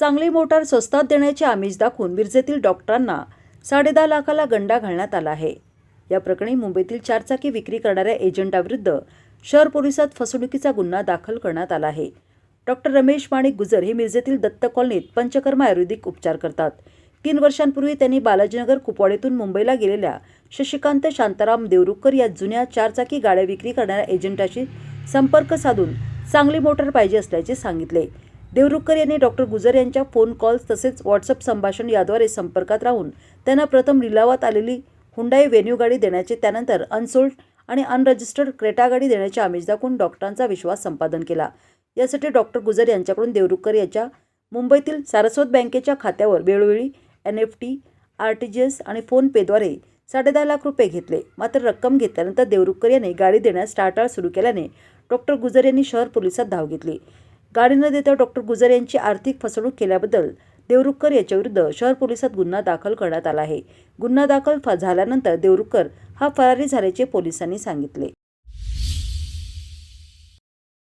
चांगली मोटार स्वस्तात देण्याचे आमिष दाखवून मिरजेतील डॉक्टरांना साडेदहा लाखाला गंडा घालण्यात आला आहे. या प्रकरणी मुंबईतील चारचाकी विक्री करणाऱ्या एजंटाविरुद्ध शहर पोलिसात फसवणुकीचा गुन्हा दाखल करण्यात आला आहे. डॉक्टर रमेश माणिक गुजर हे मिरजेतील दत्त कॉलनीत पंचकर्मा आयुर्वेदिक उपचार करतात. तीन वर्षांपूर्वी त्यांनी बालाजीनगर कुपवाडीतून मुंबईला गेलेल्या शशिकांत शांताराम देवरुखकर या जुन्या चारचाकी गाड्या विक्री करणाऱ्या एजंटाशी संपर्क साधून चांगली मोटार पाहिजे असल्याचे सांगितले. देवरुखकर यांनी डॉक्टर गुजर यांच्या फोन कॉल्स तसेच व्हॉट्सअप संभाषण याद्वारे संपर्कात राहून त्यांना प्रथम लिलावात आलेली हुंडाई व्हेन्यू गाडी देण्याचे त्यानंतर अनसोल्ड आणि अनरजिस्टर्ड क्रेटा गाडी देण्याचे आमिष दाखवून डॉक्टरांचा विश्वास संपादन केला. यासाठी डॉक्टर गुजर यांच्याकडून देवरुखकर यांच्या मुंबईतील सारस्वत बँकेच्या खात्यावर वेळोवेळी N F T R T G S आणि फोनपेद्वारे साडेदहा लाख रुपये घेतले. मात्र रक्कम घेतल्यानंतर देवरुखकर यांनी गाडी देण्यास टाळाटाळ सुरू केल्याने डॉक्टर गुजर यांनी शहर पोलिसात धाव घेतली. गाडी न देता डॉक्टर गुजर यांची आर्थिक फसवणूक केल्याबद्दल देवरुखकर याच्याविरुद्ध शहर पोलिसात गुन्हा दाखल करण्यात आला आहे. गुन्हा दाखल फ- झाल्यानंतर देवरुखकर हा फरारी झाल्याचे पोलिसांनी सांगितले.